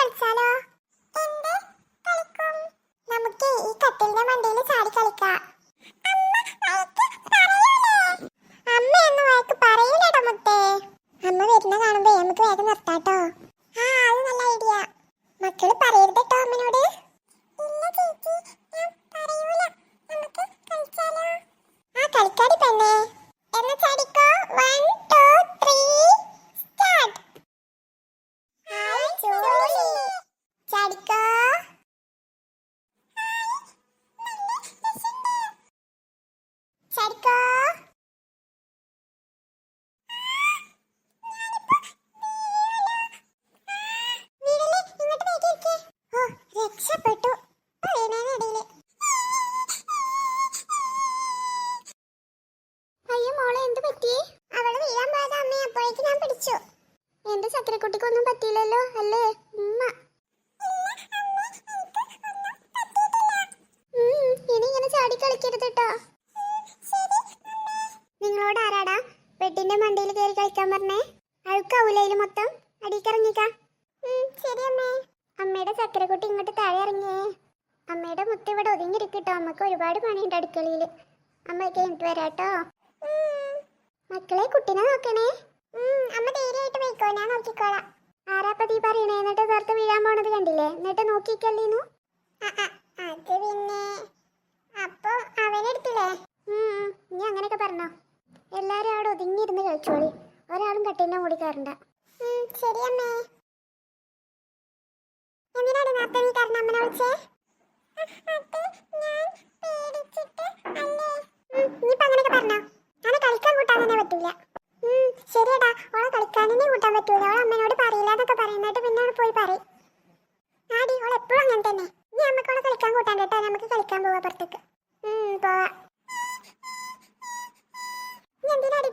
കളിച്ചാലോ? എന്ത് കളിക്കും? നമുക്ക് ഈ കട്ടിലിന്റെ മണ്ടയിൽ ചാടി കളിക്കാം. രക്ഷപ്പെട്ടു. അയ്യോ മോളെ എന്ത് പറ്റി? അവൾ വീഴാൻ പോയത് അമ്മ അപ്പോഴേക്ക് ഞാൻ പിടിച്ചു. എന്റെ ചക്കരക്കുട്ടിക്കൊന്നും പറ്റിയില്ലല്ലോ അല്ലേ? ഉമ്മ. ബെഡിന്റെ മണ്ടയിൽ കയറി കളിക്കാൻ പറഞ്ഞേ. അഴുക്കാവൂലയിൽ മൊത്തം. അടിക്കിറങ്ങിക്ക ശരി അമ്മേ. അമ്മയുടെ ചക്കരക്കുട്ടി ഇങ്ങോട്ട് താഴെ ഇറങ്ങിയേ. അമ്മയുടെ മുത്ത് ഇവിടെ ഒതുങ്ങിരിക്കട്ടോ അമ്മയ്ക്ക് ഒരുപാട് പണിയുണ്ട് അടുക്കളയിൽ അമ്മ കഴിഞ്ഞിട്ട് വരാട്ടോ. മക്കളെ കുട്ടിനെ നോക്കണേ. അമ്മ ധൈര്യമായിട്ട് പോയിക്കോ. ഞാൻ നോക്കിക്കോളാം. പതി പറയണേ? എന്നിട്ട് നേരത്തെ വീഴാൻ പോണത് കണ്ടില്ലേ? എന്നിട്ട് നോക്കിക്കല്ലേന്നു? അത് പിന്നെ. അപ്പൊ വെച്ചോളി ഒരാളും കട്ടിലിന്റെ മുടി കയറണ്ട. നീ കൂട്ടാൻ ഓളെ പോയി ആടി അങ്ങനെ തന്നെ. നമുക്ക് കളിക്കാൻ നമുക്ക് കളിക്കാൻ പോവാ പുറത്തേക്ക്. പോവാ. എന്തിനാടി